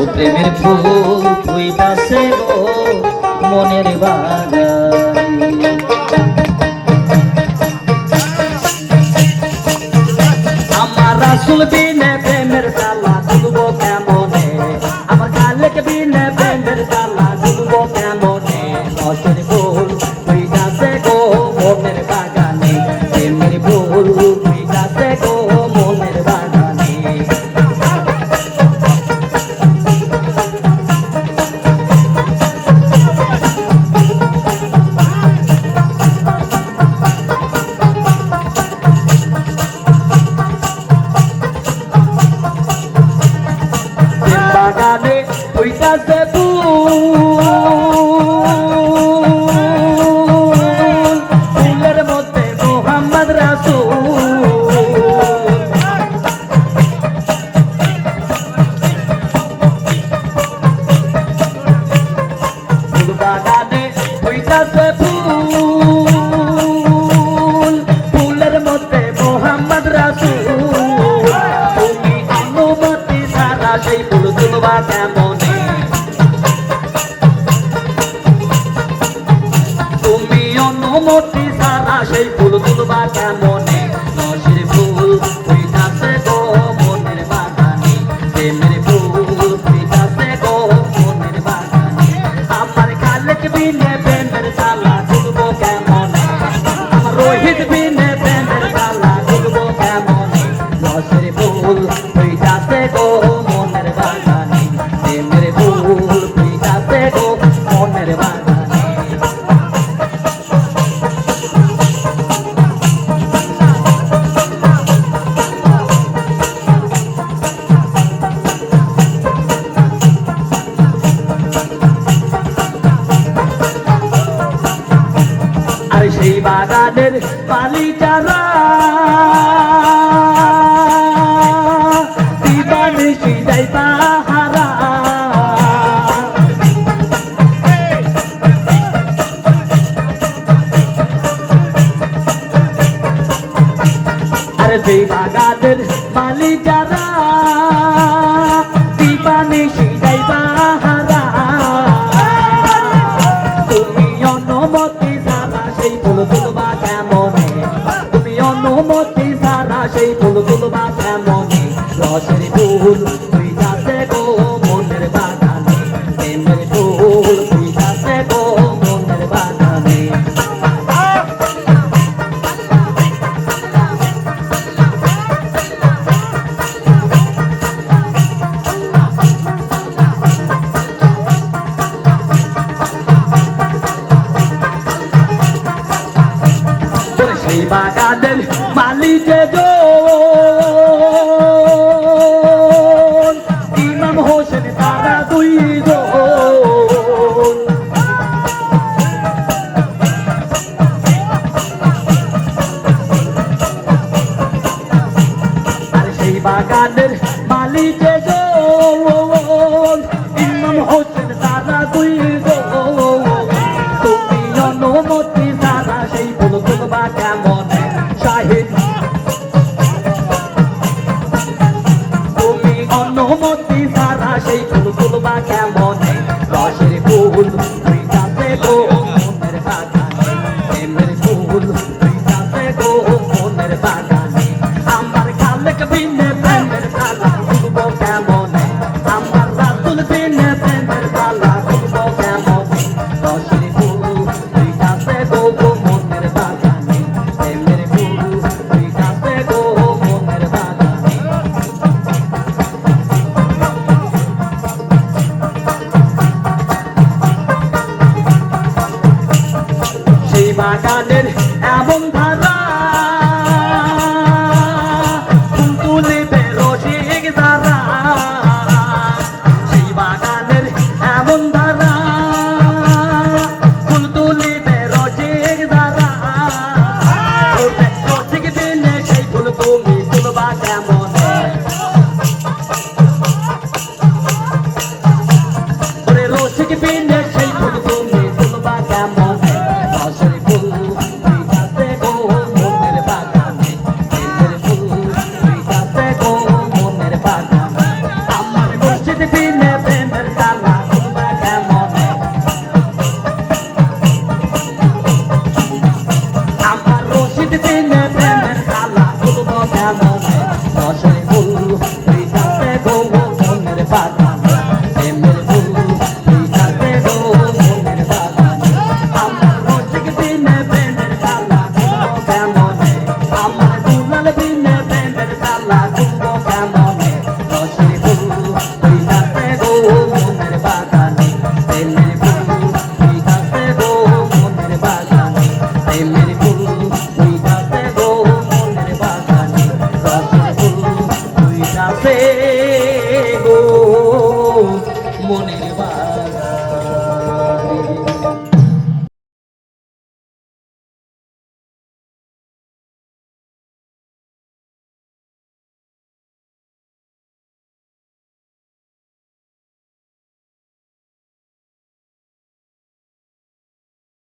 ও প্রেমের ফুল ফুইতাছে গো মনের বাগানে। আমার রাসুল বিনে বাগানে হইতাছে অনুমতি ছাড়া সেই ফুল তুলবা কেমনে? রসের ফুল হইতাছে গো, মনের বাগানে। প্রেমের ফুল হইতাছে গো, মনের বাগানে। আমার খালেক বিনে প্রেমের তালা খুলবো কেমনে? আমার রোহিত বিনে প্রেমের তালা খুলবো কেমনে? রসের ফুল হইতাছে গো সেই বাগানের পালিটারা সেই বাগানের মালিকারা সারা সেই ফুল তুলবা কেমনে রসের ফুল, তুই যাচ্ছে গো মনের বাগানে। প্রেমের ফুল, তুই যাচ্ছে গো মনের বাগানে। সেই বাগানের মালিকে ইমাম হোসেন, তারা দুই আর সেই বাগানের মালিকে ইমাম হোসেন, তারা জন তুমি অনুমতি সারা সেই ফুল তুলবা কেমন? সেই বাগানের এমন ধারা। ফুল তুলিবে রসিক ধারা। সেই বাগানের এমন ধারা। ফুল তুলিবে রসিক ধারা। রসিক দিলে সেই ফুল তুমি তুলবা কেমন? রসিক বিনে গো।